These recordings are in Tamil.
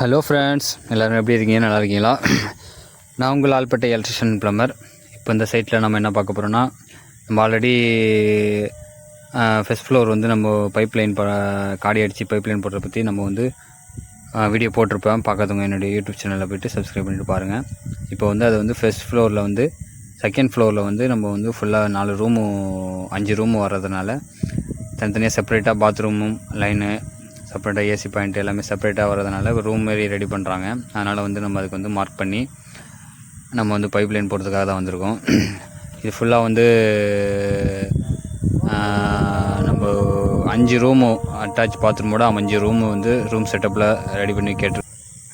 ஹலோ ஃப்ரெண்ட்ஸ் எல்லோரும் எப்படி இருக்கீங்க? நல்லா இருக்கீங்களா? நான் உங்கள் ஆல்பட்டை எலக்ட்ரிஷியன் ப்ளம்பர் இப்போ இந்த சைட்டில் நம்ம என்ன பார்க்க போகிறோன்னா நம்ம ஆல்ரெடி ஃபஸ்ட் ஃப்ளோர் வந்து நம்ம பைப் லைன் ப காடி அடித்து பைப் லைன் போடுறத பற்றி நம்ம வந்து வீடியோ போட்டிருப்பேன் பார்க்காதவங்க என்னுடைய யூடியூப் சேனலில் போய்ட்டு சப்ஸ்கிரைப் பண்ணிட்டு பாருங்கள் இப்போ வந்து அது வந்து ஃபஸ்ட் ஃப்ளோரில் வந்து செகண்ட் ஃப்ளோரில் வந்து நம்ம வந்து ஃபுல்லாக நாலு ரூமு அஞ்சு ரூமு வர்றதுனால தனித்தனியாக செப்பரேட்டாக பாத்ரூமும் லைனு செப்பரேட்டாக ஏசி பாயிண்ட் எல்லாமே செப்பரேட்டாக வரதுனால ரூம் மாரி ரெடி பண்ணுறாங்க அதனால் வந்து நம்ம அதுக்கு வந்து மார்க் பண்ணி நம்ம வந்து பைப் லைன் போடுறதுக்காக தான் வந்திருக்கோம். இது ஃபுல்லாக வந்து நம்ம அஞ்சு ரூமு அட்டாச் பாத்ரூமோட அஞ்சு ரூமு வந்து ரூம் செட்டப்பில் ரெடி பண்ணி கேட்டு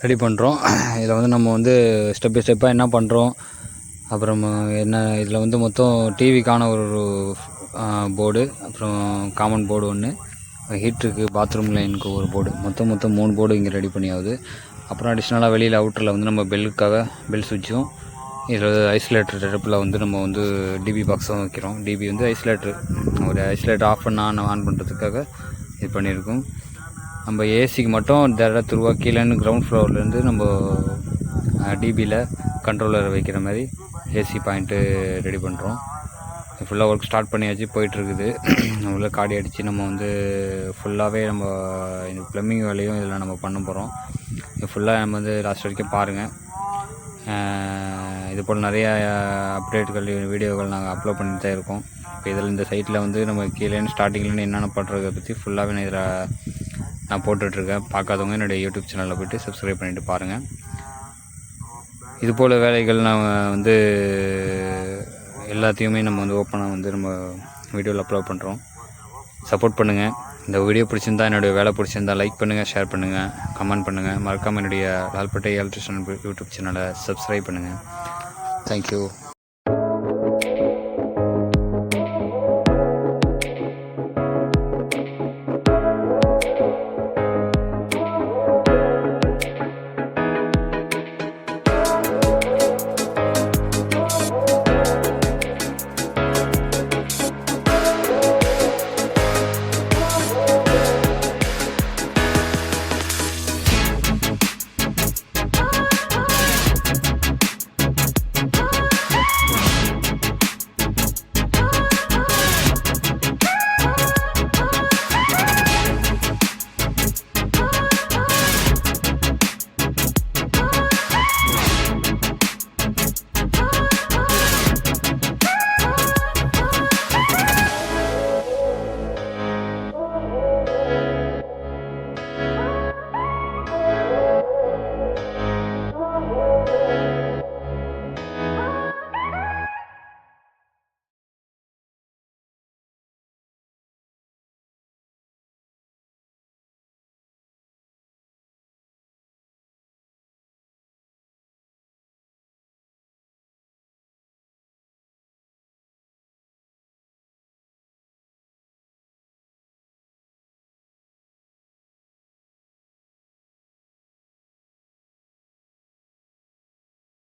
ரெடி பண்ணுறோம் இதில் வந்து நம்ம வந்து ஸ்டெப் பை ஸ்டெப்பாக என்ன பண்ணுறோம் அப்புறம் என்ன இதில் வந்து மொத்தம் டிவிக்கான ஒரு போர்டு அப்புறம் காமன் போர்டு ஒன்று ஹீட்டருக்கு பாத்ரூம் லைனுக்கு ஒரு போர்டு மொத்தம் மொத்தம் மூணு போர்டு இங்கே ரெடி பண்ணியாவது. அப்புறம் அடிஷ்னலாக வெளியில் அவுட்டரில் வந்து நம்ம பெல்லுக்காக பெல் சுவிட்சும் இதில் ஐசோலேட்டர் டெரப்பில் வந்து நம்ம வந்து டிபி பாக்ஸும் வைக்கிறோம். டிபி வந்து ஐசோலேட்டர் ஒரு ஐசோலேட்டர் ஆஃப் பண்ண ஆன் ஆன் பண்ணுறதுக்காக இது பண்ணியிருக்கோம். நம்ம ஏசிக்கு மட்டும் டேரெக்டாக ரூபா கீழேன்னு கிரவுண்ட் ஃப்ளோர்லேருந்து நம்ம டிபியில் கண்ட்ரோலர் வைக்கிற மாதிரி ஏசி பாயிண்ட்டு ரெடி பண்ணுறோம் ஃபுல்லாக ஒர்க் ஸ்டார்ட் பண்ணியாச்சு போயிட்டுருக்குது. உள்ள காடி அடித்து நம்ம வந்து ஃபுல்லாகவே நம்ம இந்த ப்ளம்பிங் வேலையும் இதில் நம்ம பண்ண போகிறோம் இது ஃபுல்லாக நம்ம வந்து லாஸ்ட் வரைக்கும் பாருங்கள் இது போல் நிறைய அப்டேட்டுகள் வீடியோக்கள் நாங்கள் அப்லோட் பண்ணிட்டு தான் இருக்கோம். இப்போ இதில் இந்த சைட்டில் வந்து நம்ம கீழேன்னு ஸ்டார்டிங்லேருந்து என்னென்ன பண்ணுறதை பற்றி ஃபுல்லாகவே நான் இதில் நான் போட்டுட்ருக்கேன் பார்க்காதவங்க என்னுடைய யூடியூப் சேனலில் போய்ட்டு சப்ஸ்கிரைப் பண்ணிவிட்டு பாருங்கள் இது போல் வேலைகள் நான் வந்து எல்லாத்தையுமே நம்ம வந்து ஓப்பனாக வந்து நம்ம வீடியோவில் அப்லோட் பண்ணுறோம் சப்போர்ட் பண்ணுங்கள் இந்த வீடியோ பிடிச்சிருந்தா என்னுடைய வேலை பிடிச்சிருந்தா லைக் பண்ணுங்கள் ஷேர் பண்ணுங்கள் கமெண்ட் பண்ணுங்கள் மறக்காமல் என்னுடைய லால்பட்டை எலக்ட்ரிஷன் யூடியூப் சேனலை சப்ஸ்கிரைப் பண்ணுங்கள் தேங்க்யூ